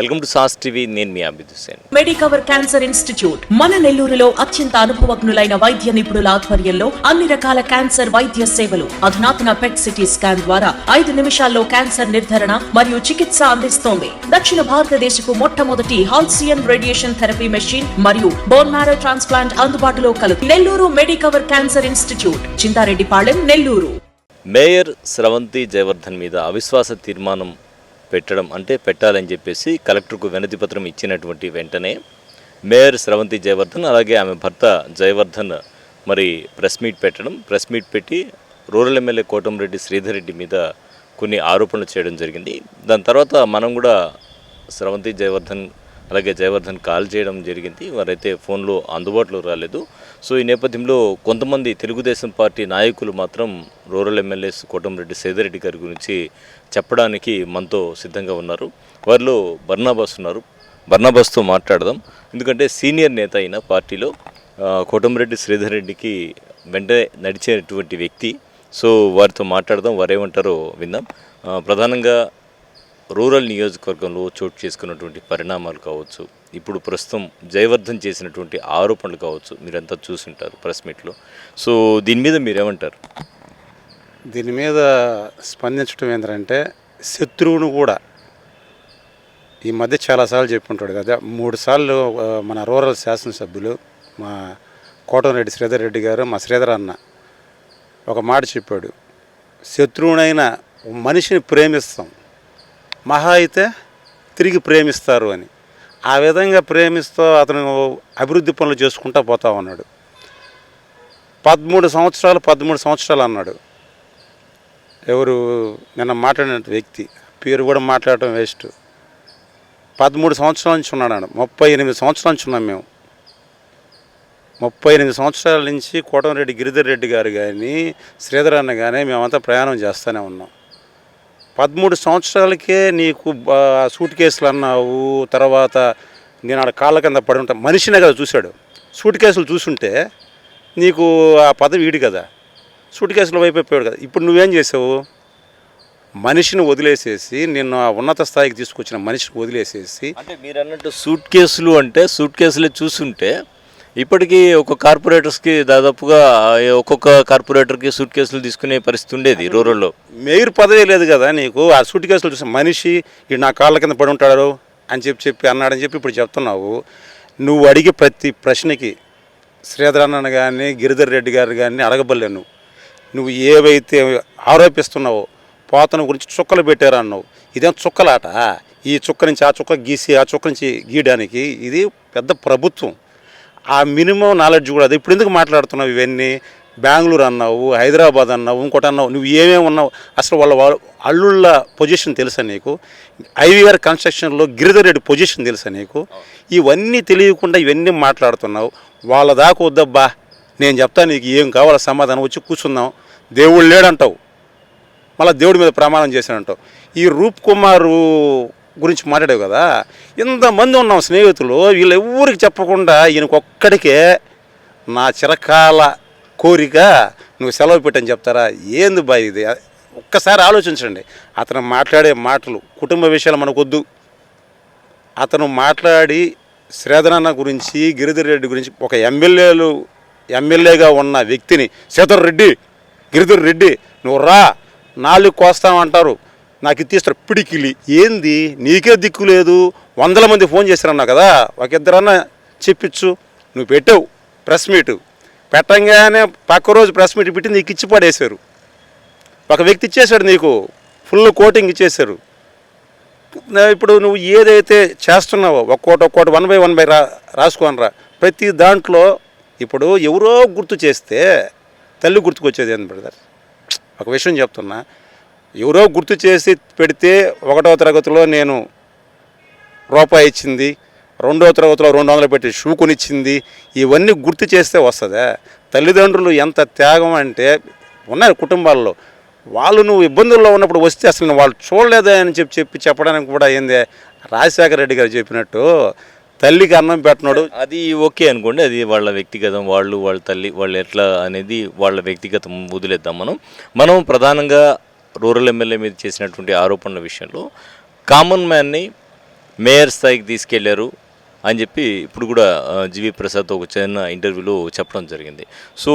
Welcome to sauce TV నేను మీ Abid Hussain Medicover cancer institute మన నెల్లూరులో అత్యంత అనుభవజ్ఞులైన వైద్య నిపుణుల ఆధ్వర్యంలో అన్ని రకాల క్యాన్సర్ వైద్య సేవలు అధునాతన పెట్ సిటీ స్కాన్ ద్వారా ఐదు నిమిషాల్లో క్యాన్సర్ నిర్ధారణ మరియు చికిత్స అందిస్తోంది. దక్షిణ భారతదేశకు మొట్టమొదటి హాల్సియన్ రేడియేషన్ థెరపీ మెషిన్ మరియు బోన్ మ్యారో ట్రాన్స్ప్లాంట్ అందుబాటులో కలదు Nellore Medicover cancer institute Chintareddypalem Nellore. Mayor Sravanthi Jayavardhan మీద అవిశ్వాస తీర్మానం పెట్టడం అంటే పెట్టాలని చెప్పేసి కలెక్టర్కు వినతి పత్రం ఇచ్చినటువంటి వెంటనే మేయర్ స్రవంతి జయవర్ధన్ అలాగే ఆమె భర్త జయవర్ధన్ మరి ప్రెస్ మీట్ పెట్టడం. ప్రెస్ మీట్ పెట్టి రూరల్ ఎమ్మెల్యే కోటంరెడ్డి శ్రీధర్ రెడ్డి మీద కొన్ని ఆరోపణలు చేయడం జరిగింది. దాని తర్వాత మనం కూడా స్రవంతి జయవర్ధన్ అలాగే జయవర్ధన్ కాల్ చేయడం జరిగింది. వారైతే ఫోన్లో అందుబాటులో రాలేదు. సో ఈ నేపథ్యంలో కొంతమంది తెలుగుదేశం పార్టీ నాయకులు మాత్రం రూరల్ ఎమ్మెల్యేస్ కోటంరెడ్డి సేదరెడ్డి గారి గురించి చెప్పడానికి మనతో సిద్ధంగా ఉన్నారు. వారిలో బర్నాబాస్ ఉన్నారు. బర్నాబాస్తో మాట్లాడదాం. ఎందుకంటే సీనియర్ నేత అయిన పార్టీలో ఆ, కోటంరెడ్డి శ్రీధర్ రెడ్డికి వెంటనే నడిచేటువంటి వ్యక్తి. సో వారితో మాట్లాడదాం. వారేమంటారో విందాం. ప్రధానంగా రూరల్ నియోజకవర్గంలో చోటు చేసుకున్నటువంటి పరిణామాలు కావచ్చు. ఇప్పుడు ప్రస్తుతం జయవర్ధన్ చేసినటువంటి ఆరోపణలు కావచ్చు మీరంతా చూసుంటారు ప్రెస్ మీట్లో. సో దీని మీద మీరేమంటారు? దీని మీద స్పందించడం ఏంటంటే శత్రువును కూడా ఈ మధ్య చాలాసార్లు చెప్పుకుంటాడు కదా. మూడు సార్లు మన రూరల్ శాసనసభ్యులు మా కోటంరెడ్డి శ్రీధర్ రెడ్డి గారు మా శ్రీధర్ అన్న ఒక మాట చెప్పాడు. శత్రువునైనా మనిషిని ప్రేమిస్తాం. మహా అయితే తిరిగి ప్రేమిస్తారు అని. ఆ విధంగా ప్రేమిస్తూ అతను అభివృద్ధి పనులు చేసుకుంటూ పోతా ఉన్నాడు. పదమూడు సంవత్సరాలు పదమూడు సంవత్సరాలు అన్నాడు. ఎవరు నిన్న మాట్లాడిన వ్యక్తి పేరు కూడా మాట్లాడటం వేస్ట్. పదమూడు సంవత్సరాల నుంచి ఉన్నాడు ముప్పై ఎనిమిది సంవత్సరాల నుంచి ఉన్నాం మేము. ముప్పై ఎనిమిది సంవత్సరాల నుంచి కోటమిరెడ్డి గిరిధర్ రెడ్డి గారు కానీ శ్రీధర్ అన్న కానీ మేమంతా ప్రయాణం చేస్తూనే ఉన్నాం. పదమూడు సంవత్సరాలకే నీకు సూట్ కేసులు అన్నావు తర్వాత నేను ఆడ కాళ్ళ కింద పడి ఉంటా. మనిషినే కదా చూశాడు. సూట్ కేసులు చూసుంటే నీకు ఆ పదవి వీడి కదా. సూట్ కేసుల వైపు అయిపోయాడు కదా. ఇప్పుడు నువ్వేం చేసావు? మనిషిని వదిలేసేసి నిన్ను ఆ ఉన్నత స్థాయికి తీసుకొచ్చిన మనిషిని వదిలేసేసి అంటే మీరు అన్నట్టు సూట్ కేసులు అంటే సూట్ కేసులే చూసుంటే ఇప్పటికీ ఒక కార్పొరేటర్స్కి దాదాపుగా ఒక్కొక్క కార్పొరేటర్కి సూట్ కేసులు తీసుకునే పరిస్థితి ఉండేది రూరల్లో. మేయర్ పదవి లేదు కదా నీకు? ఆ సూట్ కేసులు చూసిన మనిషి ఈ నా కాళ్ళ కింద పడి ఉంటాడు అని చెప్పి చెప్పి అన్నాడని చెప్పి ఇప్పుడు చెప్తున్నావు. నువ్వు అడిగే ప్రతి ప్రశ్నకి శ్రీధర్ అన్న కానీ గిరిధర్ రెడ్డి గారు కానీ అడగబడలేవు నువ్వు నువ్వు ఏవైతే ఆరోపిస్తున్నావో పోతన గురించి చుక్కలు పెట్టారు అన్నావు ఇదేం చుక్కలాట? ఈ చుక్క నుంచి ఆ చుక్క గీసి ఆ చుక్క నుంచి గీయడానికి ఇది పెద్ద ప్రభుత్వం. ఆ మినిమం నాలెడ్జ్ కూడా అది. ఇప్పుడు ఎందుకు మాట్లాడుతున్నావు ఇవన్నీ? బెంగళూరు అన్నావు హైదరాబాద్ అన్నావు ఇంకోటి అన్నావు నువ్వు ఏమేమి ఉన్నావు? అసలు వాళ్ళ అల్లుళ్ళ పొజిషన్ తెలుసా నీకు? ఐవీఆర్ కన్స్ట్రక్షన్లో గిరిధర్ రెడ్డి పొజిషన్ తెలుసా నీకు? ఇవన్నీ తెలియకుండా ఇవన్నీ మాట్లాడుతున్నావు. వాళ్ళ దాకా వద్దబ్బా నేను చెప్తా నీకు ఏం కావాలో సమాధానం వచ్చి కూర్చుందాం. దేవుడు లేడంటావు. మళ్ళీ దేవుడి మీద ప్రమాణం చేశానంటావు ఈ రూప్ కుమారు గురించి మాట్లాడావు కదా ఇంతమంది ఉన్నాం స్నేహితులు వీళ్ళు ఎవరికి చెప్పకుండా ఈయనకొక్కడికే నా చిరకాల కోరిక నువ్వు సెలవు పెట్టని చెప్తారా? ఏంది బాయ్ ఇది? ఒక్కసారి ఆలోచించండి. అతను మాట్లాడే మాటలు కుటుంబ విషయాలు మనకొద్దు. అతను మాట్లాడి శ్రేధనాన్న గురించి గిరిధర్ రెడ్డి గురించి ఒక ఎమ్మెల్యేలు ఎమ్మెల్యేగా ఉన్న వ్యక్తిని సీతర్ రెడ్డి గిరిధర్ రెడ్డి నువ్వు రా నాలుగు కోస్తామంటారు. నాకు ఇది తీస్తారు. పిడికిలి. ఏంది? నీకే దిక్కు లేదు. వందల మంది ఫోన్ చేశారన్నా కదా? ఒక ఇద్దరన్నా చెప్పించు. నువ్వు పెట్టావు. Press meet. పెట్టంగానే పక్క రోజు ప్రెస్ మీట్ పెట్టి నీకు ఇచ్చి పడేశారు. ఒక వ్యక్తి ఇచ్చేశాడు నీకు. ఫుల్ కోటింగ్ ఇచ్చేశారు. ఇప్పుడు నువ్వు ఏదైతే చేస్తున్నావో ఒక్కోటి ఒక్కోటి వన్ బై వన్ బై రా రాసుకోనరా. ప్రతి దాంట్లో ఇప్పుడు ఎవరో గుర్తు చేస్తే తల్లి గుర్తుకొచ్చేది ఏంది బ్రదర్? ఒక విషయం చెప్తున్నా. ఎవరో గుర్తు చేసి పెడితే ఒకటో తరగతిలో నేను రూపాయి ఇచ్చింది రెండో తరగతిలో రెండు వందలు పెట్టి షూ కొనిచ్చింది ఇవన్నీ గుర్తు చేస్తే వస్తుందా? తల్లిదండ్రులు ఎంత త్యాగం అంటే ఉన్నారు కుటుంబాల్లో. వాళ్ళు నువ్వు ఇబ్బందుల్లో ఉన్నప్పుడు వస్తే అసలు వాళ్ళు చూడలేదా అని చెప్పి చెప్పి చెప్పడానికి కూడా ఏంది? రాజశేఖర రెడ్డి గారు చెప్పినట్టు తల్లికి అన్నం పెట్టినాడు అది ఓకే అనుకోండి అది వాళ్ళ వ్యక్తిగతం వాళ్ళు వాళ్ళ తల్లి వాళ్ళు ఎట్లా అనేది వాళ్ళ వ్యక్తిగతం వదిలేద్దాం మనం. మనం ప్రధానంగా రూరల్ ఎమ్మెల్యే మీద చేసినటువంటి ఆరోపణల విషయంలో కామన్ మ్యాన్ని మేయర్ స్థాయికి తీసుకెళ్ళారు అని చెప్పి ఇప్పుడు కూడా ఆ, జీవి ప్రసాద్ ఒక చిన్న ఇంటర్వ్యూలో చెప్పడం జరిగింది. సో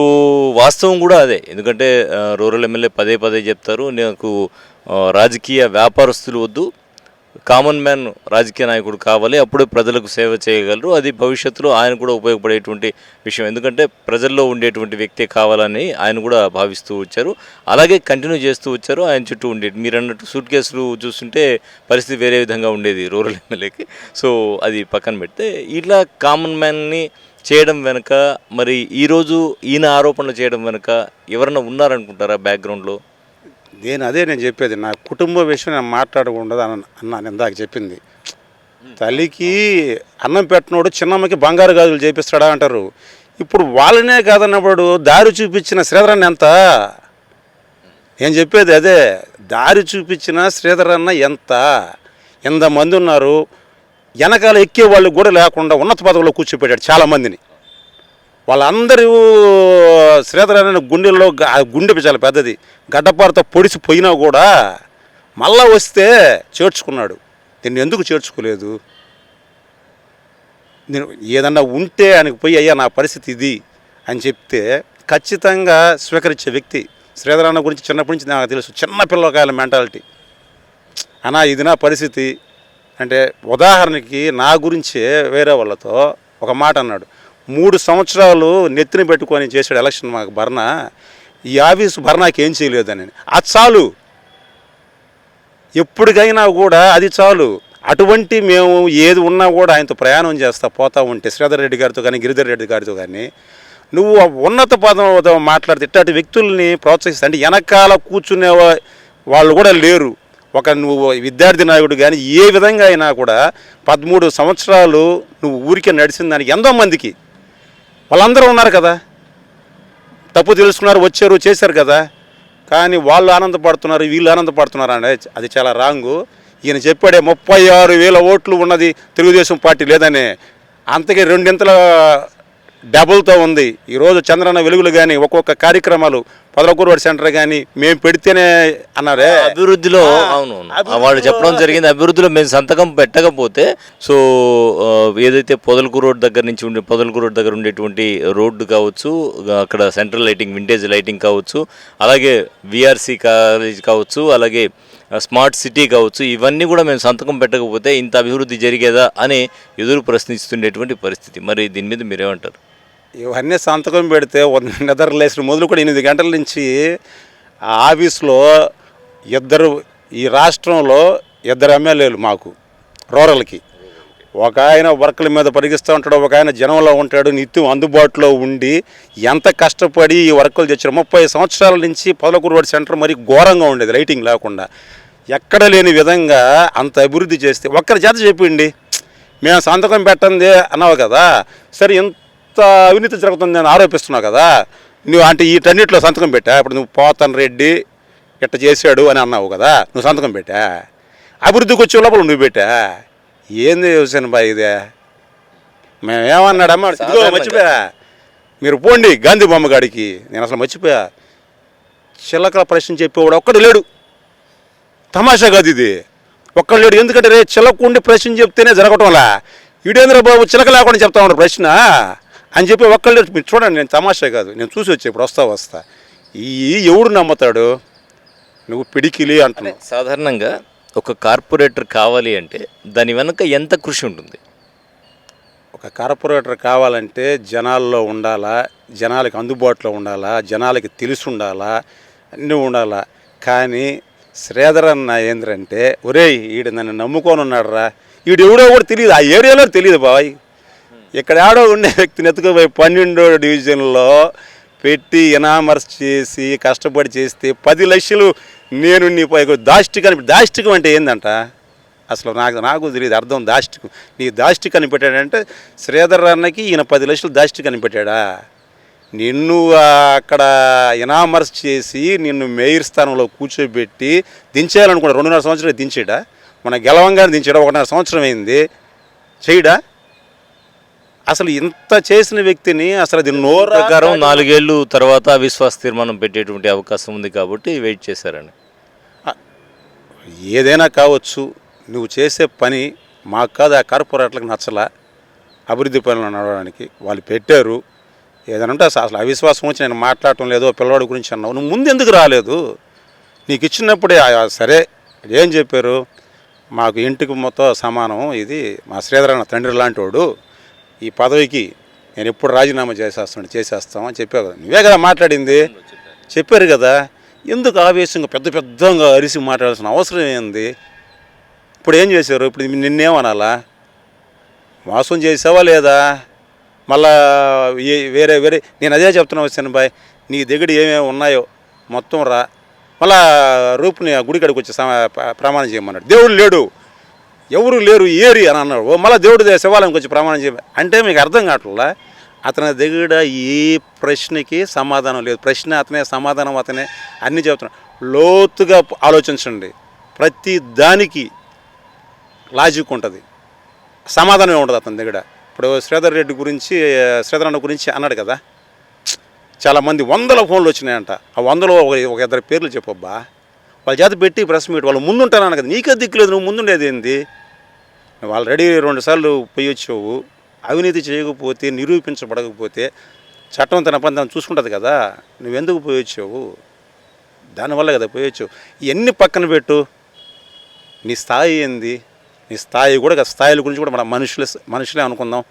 వాస్తవం కూడా అదే. ఎందుకంటే రూరల్ ఎమ్మెల్యే పదే పదే చెప్తారు నాకు రాజకీయ వ్యాపారస్తులు వద్దు కామన్ మ్యాన్ రాజకీయ నాయకుడు కావాలి అప్పుడే ప్రజలకు సేవ చేయగలరు. అది భవిష్యత్తులో ఆయన కూడా ఉపయోగపడేటువంటి విషయం. ఎందుకంటే ప్రజల్లో ఉండేటువంటి వ్యక్తే కావాలని ఆయన కూడా భావిస్తూ వచ్చారు. అలాగే కంటిన్యూ చేస్తూ వచ్చారు. ఆయన చుట్టూ ఉండేది. మీరు అన్నట్టు సూట్ కేసులు చూస్తుంటే పరిస్థితి వేరే విధంగా ఉండేది రూరల్ ఎమ్మెల్యేకి. సో అది పక్కన పెడితే ఇలా కామన్ మ్యాన్ని చేయడం వెనుక మరి ఈరోజు ఈయన ఆరోపణలు చేయడం వెనుక ఎవరన్నా ఉన్నారనుకుంటారా బ్యాక్గ్రౌండ్లో? నేను అదే నేను చెప్పేది నా కుటుంబ విషయం నేను మాట్లాడకూడదు అన్న అన్నాను ఇందాక చెప్పింది. తల్లికి అన్నం పెట్టినోడు చిన్నమ్మకి బంగారు గాజులు చేపిస్తాడా అంటారు. ఇప్పుడు వాళ్ళనే కాదన్నప్పుడు దారి చూపించిన శ్రీధరన్న ఎంత? నేను చెప్పేది అదే దారి చూపించిన శ్రీధరన్న ఎంత? ఎంతమంది ఉన్నారు వెనకాల ఎక్కే వాళ్ళు కూడా లేకుండా ఉన్నత పదవిలో కూర్చోపెట్టాడు చాలామందిని. వాళ్ళందరూ శ్రీధర్ గుండెల్లో గుండె చాలా పెద్దది. గడ్డపారతో పొడిచి పోయినా కూడా మళ్ళా వస్తే చేర్చుకున్నాడు. నేను ఎందుకు చేర్చుకోలేదు? నేను ఏదన్నా ఉంటే ఆయనకు పోయి అయ్యా నా పరిస్థితి ఇది అని చెప్తే ఖచ్చితంగా స్వీకరించే వ్యక్తి శ్రీధరాన్న గురించి చిన్నప్పటి నుంచి నాకు తెలుసు. చిన్న పిల్లకాయల మెంటాలిటీ. అనా ఇది నా పరిస్థితి. అంటే ఉదాహరణకి నా గురించే వేరే వాళ్ళతో ఒక మాట అన్నాడు. మూడు సంవత్సరాలు నెత్తిన పెట్టుకొని చేసాడు ఎలక్షన్ మాకు భర్నా. ఈ ఆఫీస్ భర్నాకి ఏం చేయలేదని అది చాలు. ఎప్పటికైనా కూడా అది చాలు. అటువంటి మేము ఏది ఉన్నా కూడా ఆయనతో ప్రయాణం చేస్తా పోతా ఉంటే శ్రీధర్ రెడ్డి గారితో కానీ గిరిధర్ రెడ్డి గారితో కానీ నువ్వు ఉన్నత పదంతో మాట్లాడితే ఇట్లాంటి వ్యక్తుల్ని ప్రోత్సహిస్తా అంటే వెనకాల కూర్చునే వాళ్ళు కూడా లేరు. ఒక నువ్వు విద్యార్థి నాయకుడు కానీ ఏ విధంగా అయినా కూడా పదమూడు సంవత్సరాలు నువ్వు ఊరికే నడిచిన దానికి ఎంతో మందికి వాళ్ళందరూ ఉన్నారు కదా. తప్పు తెలుసుకున్నారు వచ్చారు చేశారు కదా. కానీ వాళ్ళు ఆనందపడుతున్నారు వీళ్ళు ఆనందపడుతున్నారు అంటే అది చాలా రాంగు. ఈయన చెప్పాడే ముప్పై ఆరు వేల ఓట్లు ఉన్నది తెలుగుదేశం పార్టీ లేదని. అంతకే రెండింతల డబుల్తో ఉంది. ఈరోజు చంద్రన్న వెలుగులు కానీ ఒక్కొక్క కార్యక్రమాలు పదలకూరువాడి సెంటర్ కానీ మేము పెడితేనే అన్నారే. అభివృద్ధిలో అవును వాళ్ళు చెప్పడం జరిగింది అభివృద్ధిలో మేము సంతకం పెట్టకపోతే సో ఏదైతే పొదలకూరు రోడ్ దగ్గర నుంచి ఉండే పొదలకూరు రోడ్ దగ్గర ఉండేటువంటి రోడ్డు కావచ్చు అక్కడ సెంట్రల్ లైటింగ్ వింటేజ్ లైటింగ్ కావచ్చు అలాగే విఆర్సి కాలేజ్ కావచ్చు అలాగే స్మార్ట్ సిటీ కావచ్చు ఇవన్నీ కూడా మేము సంతకం పెట్టకపోతే ఇంత అభివృద్ధి జరిగేదా అని ఎదురు ప్రశ్నిస్తుండేటువంటి పరిస్థితి. మరి దీని మీద మీరేమంటారు? ఇవన్నీ సంతకం పెడితే నిద్ర లేచిన మొదలు కూడా ఎనిమిది గంటల నుంచి ఆ ఆఫీస్లో ఇద్దరు ఈ రాష్ట్రంలో ఇద్దరు ఎమ్మెల్యేలు మాకు రూరల్కి. ఒక ఆయన వర్కుల మీద పరిగిస్తూ ఉంటాడు ఒక ఆయన జనంలో ఉంటాడు నిత్యం అందుబాటులో ఉండి ఎంత కష్టపడి ఈ వర్కులు తెచ్చారు ముప్పై సంవత్సరాల నుంచి పొదలకూరు రోడ్ సెంటర్ మరి ఘోరంగా ఉండేది లైటింగ్ లేకుండా. ఎక్కడ లేని విధంగా అంత అభివృద్ధి చేస్తే ఒక్కరి చేత చెప్పిండి మేము సంతకం పెట్టండి అన్నావు కదా సరే ఎంత అవినీతి జరుగుతుంది అని ఆరోపిస్తున్నావు కదా. నువ్వు అంటే వీటన్నిటిలో సంతకం పెట్టా. ఇప్పుడు నువ్వు పోతన్ రెడ్డి ఇట్ట చేశాడు అని అన్నావు కదా. నువ్వు సంతకం పెట్టా. అభివృద్ధికి వచ్చే లోపల నువ్వు పెట్టా. ఏంది హుసేన్ బాయ్ ఇదే? మేమేమన్నాడమ్మా? మర్చిపోయా. మీరు పోండి గాంధీ బొమ్మ గాడికి. నేను అసలు మర్చిపోయా. చిల్లకల ప్రశ్న చెప్పేవాడు ఒక్కడు లేడు. తమాషా కాదు ఇది. ఒక్కడు లేడు. ఎందుకంటే రే చిలకుండి ప్రశ్న చెప్తేనే జరగటంలా. ఇడేంద్ర బాబు చిలక లేకుండా చెప్తా ఉన్నాడు ప్రశ్న. అని చెప్పి ఒక్కళ్ళు. మీరు చూడండి నేను తమాషా కాదు నేను చూసి వచ్చా ఇప్పుడు వస్తా వస్తా. ఈ ఎవడు నమ్ముతాడు? నువ్వు పిడికిలి అంటున్నావు. సాధారణంగా ఒక కార్పొరేటర్ కావాలి అంటే దాని వెనుక ఎంత కృషి ఉంటుంది? ఒక కార్పొరేటర్ కావాలంటే జనాల్లో ఉండాలా జనాలకి అందుబాటులో ఉండాలా జనాలకి తెలిసి ఉండాలా అన్నీ ఉండాలా. కానీ శ్రీధర్ అన్న ఏంద్రంటే ఒరేయ్ ఈడు నన్ను నమ్ముకొని ఉన్నాడు రా ఈడు ఎవడో కూడా తెలియదు ఆ ఏరియాలో తెలియదు బాయ్ ఇక్కడ ఆడో ఉండే వ్యక్తిని ఎత్తుకుపోయి పన్నెండో డివిజన్లో పెట్టి ఎనామర్స్ చేసి కష్టపడి చేస్తే పది లక్షలు నేను నీ పై దాష్టికం దాష్టికం అంటే ఏందంట? అసలు నాకు నాకు తెలియదు అర్థం దాష్టికం. నీ దాష్టి కనిపెట్టాడంటే శ్రీధర్ అన్నకి ఈయన పది లక్షలు దాష్టి కనిపెట్టాడా నిన్ను అక్కడ ఇనామర్స్ చేసి నిన్ను మేయర్ స్థానంలో కూర్చోబెట్టి దించేయాలనుకున్నా రెండున్నర సంవత్సరాలు దించాడా? మన గెలవంగానే దించాడా? ఒకటిన్నర సంవత్సరం అయింది. చేయడా? అసలు ఇంత చేసిన వ్యక్తిని అసలు అది నోరు ప్రకారం నాలుగేళ్ళు తర్వాత అవిశ్వాస తీర్మానం పెట్టేటువంటి అవకాశం ఉంది కాబట్టి వెయిట్ చేశారని. ఏదైనా కావచ్చు నువ్వు చేసే పని మాకు కాదు ఆ కార్పొరేట్లకు నచ్చలా. అభివృద్ధి పనులు నడవడానికి వాళ్ళు పెట్టారు. ఏదైనా ఉంటే అసలు అసలు అవిశ్వాసం వచ్చి నేను మాట్లాడటం లేదో పిల్లవాడి గురించి అన్నావు. నువ్వు ముందు ఎందుకు రాలేదు? నీకు ఇచ్చినప్పుడే ఆ- సరే ఏం చెప్పారు? మాకు ఇంటికి మొత్తం సమానం ఇది మా శ్రీధర్ అన్న తండ్రి లాంటి వాడు ఈ పదవికి నేను ఎప్పుడు రాజీనామా చేసేస్తాను చేసేస్తామని చెప్పావు కదా. నువ్వే కదా మాట్లాడింది. చెప్పారు కదా. ఎందుకు ఆవేశంగా పెద్ద పెద్దగా అరిసి మాట్లాడాల్సిన అవసరం ఏంది? ఇప్పుడు ఏం చేశారు? ఇప్పుడు నిన్నేమనాలా? మోసం చేసావా లేదా? మళ్ళా వేరే వేరే నేను అదే చెప్తున్నా వచ్చాను బాయ్. నీ దగ్గర ఏమేమి ఉన్నాయో మొత్తం రా. మళ్ళా రూపుని ఆ గుడి కాడికి వచ్చి ప్ర- ప్రమాణం చేయమన్నాడు. దేవుడు లేడు. ఎవరు లేరు ఏరి అని అన్నాడు. ఓ మళ్ళీ దేవుడి శివాలయంకి వచ్చి ప్రమాణం చెప్పి అంటే మీకు అర్థం కావట్లా అతని దగ్గర ఏ ప్రశ్నకి సమాధానం లేదు. ప్రశ్న అతనే సమాధానం అతనే అన్నీ చెబుతున్నాడు. లోతుగా ఆలోచించండి. ప్రతి దానికి లాజిక్ ఉంటుంది. సమాధానమే ఉండదు అతని దగ్గర. ఇప్పుడు శ్రీధర్ రెడ్డి గురించి శ్రీధర్ అన్న గురించి అన్నాడు కదా. చాలామంది వందల ఫోన్లు వచ్చినాయంట. ఆ వందలో ఒక ఒక ఇద్దరు పేర్లు చెప్పబ్బా వాళ్ళ చేత పెట్టి ప్రెస్ మీట్ వాళ్ళు ముందుంటారన్న కదా నీకే దిక్కులేదు నువ్వు ముందుండేది ఏంది? నువ్వు ఆల్రెడీ రెండు సార్లు పోయి వచ్చావు అవినీతి చేయకపోతే నిరూపించబడకపోతే చట్టం తన పని తను చూసుకుంటుంది కదా నువ్వెందుకు పోయి వచ్చావు? దానివల్ల కదా పోయి వచ్చావు. ఇవన్నీ పక్కన పెట్టు. నీ స్థాయి ఏంది? నీ స్థాయి కూడా స్థాయిల గురించి కూడా మన మనుషులే మనుషులే అనుకుందాం.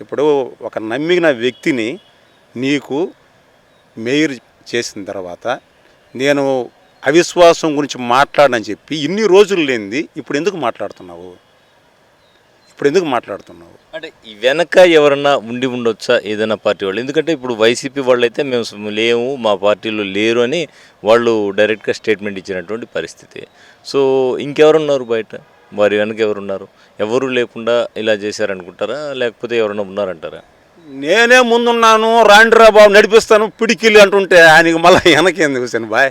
ఇప్పుడు ఒక నమ్మిన వ్యక్తిని నీకు మేయర్ చేసిన తర్వాత నేను అవిశ్వాసం గురించి మాట్లాడనని చెప్పి ఇన్ని రోజులు లేనిది ఇప్పుడు ఎందుకు మాట్లాడుతున్నావు? ఇప్పుడు ఎందుకు మాట్లాడుతున్నావు? అంటే ఈ వెనక ఎవరన్నా ఉండి ఉండొచ్చా ఏదైనా పార్టీ వాళ్ళు? ఎందుకంటే ఇప్పుడు వైసీపీ వాళ్ళు అయితే మేము లేము మా పార్టీలో లేరు అని వాళ్ళు డైరెక్ట్గా స్టేట్మెంట్ ఇచ్చినటువంటి పరిస్థితి. సో ఇంకెవరున్నారు బయట? వారి వెనక ఎవరున్నారు? ఎవరు లేకుండా ఇలా చేశారనుకుంటారా? లేకపోతే ఎవరైనా ఉన్నారంటారా? నేనే ముందున్నాను రాండ్రా బాబు నడిపిస్తాను పిడికిలి అంటుంటే ఆయనకి మళ్ళీ వెనకేంది హుసేన్ బాయ్.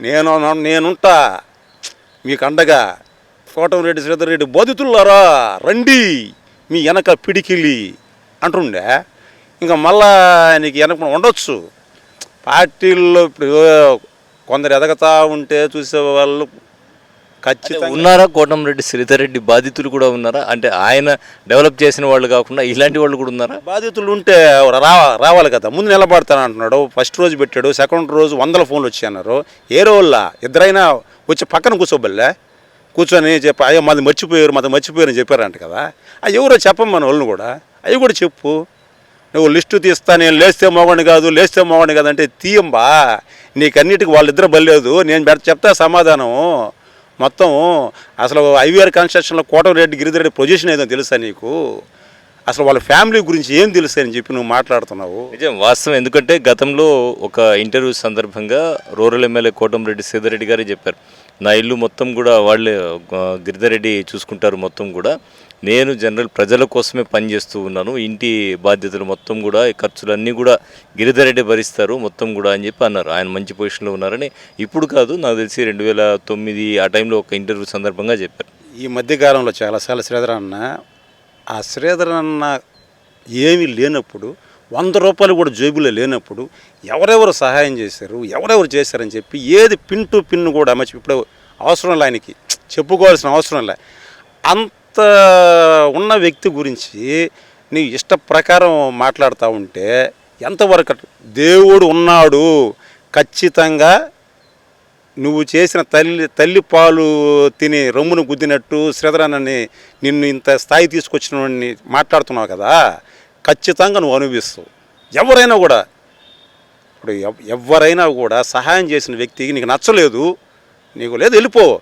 నేను నేనుంటా. మీకు అండగా. కోటమిరెడ్డి శ్రీధర్ రెడ్డి బాధితులారా రండి. మీ వెనక పిడికిలి. అంటుండే. ఇంకా మళ్ళా నీకు వెనక ఉండొచ్చు. పార్టీల్లో ఇప్పుడు కొందరు ఎదగతా ఉంటే చూసేవాళ్ళు ఖచ్చితంగా. ఉన్నారా కోటంరెడ్డి శ్రీధర్ రెడ్డి బాధితులు కూడా ఉన్నారా? అంటే ఆయన డెవలప్ చేసిన వాళ్ళు కాకుండా ఇలాంటి వాళ్ళు కూడా ఉన్నారా? బాధితులు ఉంటే రావాలి కదా. ముందు నిలబడతాను అంటున్నాడు. ఫస్ట్ రోజు పెట్టాడు. సెకండ్ రోజు వందల ఫోన్లు వచ్చి అన్నారు. ఏ రోజుల? ఇద్దరైనా వచ్చి పక్కన కూర్చోబల్లే. కూర్చొని చెప్పి అయ్యో మాది మర్చిపోయారు మాది మర్చిపోయారు అని చెప్పారంట కదా. అవి ఎవరో చెప్పమని వాళ్ళని కూడా. అవి కూడా చెప్పు. నువ్వు లిస్టు తీస్తా నేను లేస్తే మోగండి కాదు లేస్తే మోగండి కాదు అంటే తీయంబా. నీకన్నిటికి వాళ్ళిద్దరు బలేదు నేను చెప్తా సమాధానం. మొత్తం అసలు ఐవీఆర్ కన్స్ట్రక్షన్లో కోటమిరెడ్డి గిరిధరెడ్డి పొజిషన్ ఏదో తెలుసా నీకు? అసలు వాళ్ళ ఫ్యామిలీ గురించి ఏం తెలుసు అని చెప్పి నువ్వు మాట్లాడుతున్నావు? నిజం వాస్తవం. ఎందుకంటే గతంలో ఒక ఇంటర్వ్యూ సందర్భంగా రూరల్ ఎమ్మెల్యే కోటంరెడ్డి సీతారెడ్డి గారే చెప్పారు. నా ఇల్లు మొత్తం కూడా వాళ్ళే ఆ, గిరిధరెడ్డి చూసుకుంటారు మొత్తం కూడా. నేను జనరల్ ప్రజల కోసమే పనిచేస్తూ ఉన్నాను. ఇంటి బాధ్యతలు మొత్తం కూడా ఈ ఖర్చులన్నీ కూడా గిరిధరెడ్డి భరిస్తారు మొత్తం కూడా అని చెప్పి అన్నారు. ఆయన మంచి పొజిషన్లో ఉన్నారని ఇప్పుడు కాదు నాకు తెలిసి రెండు వేల తొమ్మిది ఆ టైంలో ఒక ఇంటర్వ్యూ సందర్భంగా చెప్పారు. ఈ మధ్యకాలంలో చాలాసార్లు శ్రీధర్ అన్న ఆ శ్రీధర్ అన్న ఏమీ లేనప్పుడు వంద రూపాయలు కూడా జేబులో లేనప్పుడు ఎవరెవరు సహాయం చేశారు ఎవరెవరు చేశారని చెప్పి ఏది పిన్ టు పిన్ కూడా మర్చి ఇప్పుడు అవసరం లే ఆయనకి చెప్పుకోవాల్సిన అవసరం లే. అంత ఉన్న వ్యక్తి గురించి నీ ఇష్ట ప్రకారం మాట్లాడుతూ ఉంటే ఎంతవరకు దేవుడు ఉన్నాడు. ఖచ్చితంగా నువ్వు చేసిన తల్లి తల్లి పాలు తిని రొమ్మును గుద్దినట్టు శ్రీధరానని నిన్ను ఇంత స్థాయి తీసుకొచ్చిన మాట్లాడుతున్నావు కదా ఖచ్చితంగా నువ్వు అనుభవిస్తావు. ఎవరైనా కూడా ఇప్పుడు ఎవరైనా కూడా సహాయం చేసిన వ్యక్తికి నీకు నచ్చలేదు నీకు లేదు వెళ్ళిపో.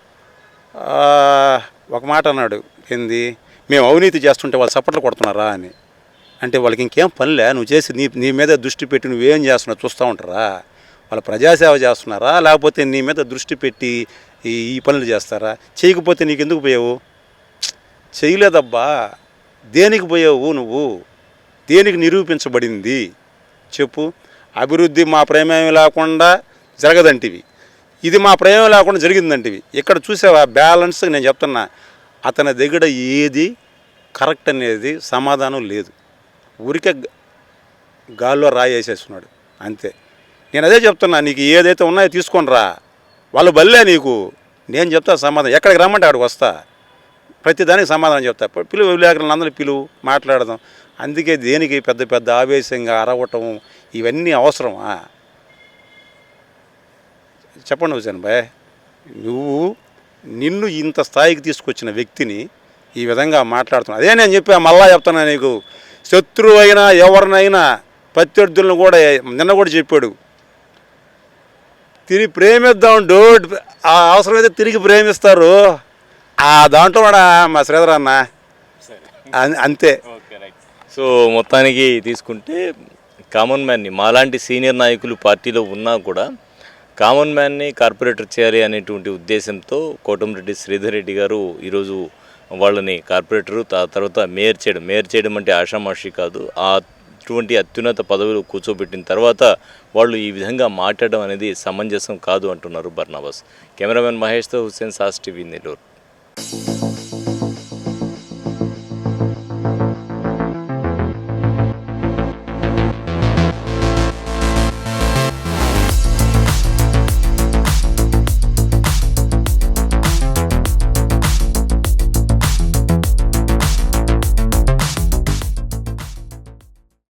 ఒక మాట అన్నాడు. ఏంది మేము అవినీతి చేస్తుంటే వాళ్ళు సపోర్ట్లు కొడుతున్నారా? అని. అంటే వాళ్ళకి ఇంకేం పనిలే నువ్వు చేసి నీ నీ మీద దృష్టి పెట్టి నువ్వేం చేస్తున్నావు చూస్తూ ఉంటారా? వాళ్ళు ప్రజాసేవ చేస్తున్నారా? లేకపోతే నీ మీద దృష్టి పెట్టి ఈ ఈ పనులు చేస్తారా? చేయకపోతే నీకు ఎందుకు పోయావు? చేయలేదబ్బా దేనికి పోయావు నువ్వు? దేనికి నిరూపించబడింది? చెప్పు. అభివృద్ధి మా ప్రేమేమి లేకుండా జరగదంటివి. ఇది మా ప్రేమ లేకుండా జరిగిందంటివి. ఇక్కడ చూసావా? బ్యాలెన్స్ నేను చెప్తున్నా. అతని దగ్గర ఏది కరెక్ట్ అనేది సమాధానం లేదు. ఊరికే గాల్లో రాయి వేసేస్తున్నాడు అంతే. నేను అదే చెప్తున్నా నీకు ఏదైతే ఉన్నాయో తీసుకొని రా. వాళ్ళు బల్లే నీకు. నేను చెప్తా సమాధానం. ఎక్కడికి రమ్మంటే అక్కడికి వస్తా. ప్రతి దానికి సమాధానం చెప్తా. పిలువు విలేకరులను అందరూ పిలువు మాట్లాడదాం. అందుకే దేనికి పెద్ద పెద్ద ఆవేశంగా అరవటం ఇవన్నీ అవసరమా? చెప్పండి హుసేన్ బాయ్. నువ్వు నిన్ను ఇంత స్థాయికి తీసుకొచ్చిన వ్యక్తిని ఈ విధంగా మాట్లాడుతున్నావు అదే నేను చెప్పా మళ్ళా చెప్తున్నా నీకు. శత్రువు అయినా ఎవరినైనా ప్రత్యర్థులను కూడా నిన్న కూడా చెప్పాడు. తిరిగి ప్రేమిద్దాం డోట్ ఆ అవసరమైతే తిరిగి ప్రేమిస్తారు. ఆ దాంట్లో కూడా మా శ్రీధర్ అన్న అన్- అంతే. సో మొత్తానికి తీసుకుంటే కామన్ మ్యాన్ని మాలాంటి సీనియర్ నాయకులు పార్టీలో ఉన్నా కూడా కామన్ మ్యాన్ని కార్పొరేటర్ చేయాలి అనేటువంటి ఉద్దేశంతో కోటమిరెడ్డి శ్రీధర్ రెడ్డి గారు ఈరోజు వాళ్ళని కార్పొరేటరు తర్వాత మేయర్ చేయడం. మేయర్ చేయడం అంటే ఆషామాషి కాదు. ఆ అటువంటి అత్యున్నత పదవులు కూర్చోబెట్టిన తర్వాత వాళ్ళు ఈ విధంగా మాట్లాడడం అనేది సమంజసం కాదు అంటున్నారు బర్నాబాస్. కెమెరామెన్ మహేష్తో హుస్సేన్ సాస్ టీవీ నెల్లూరు.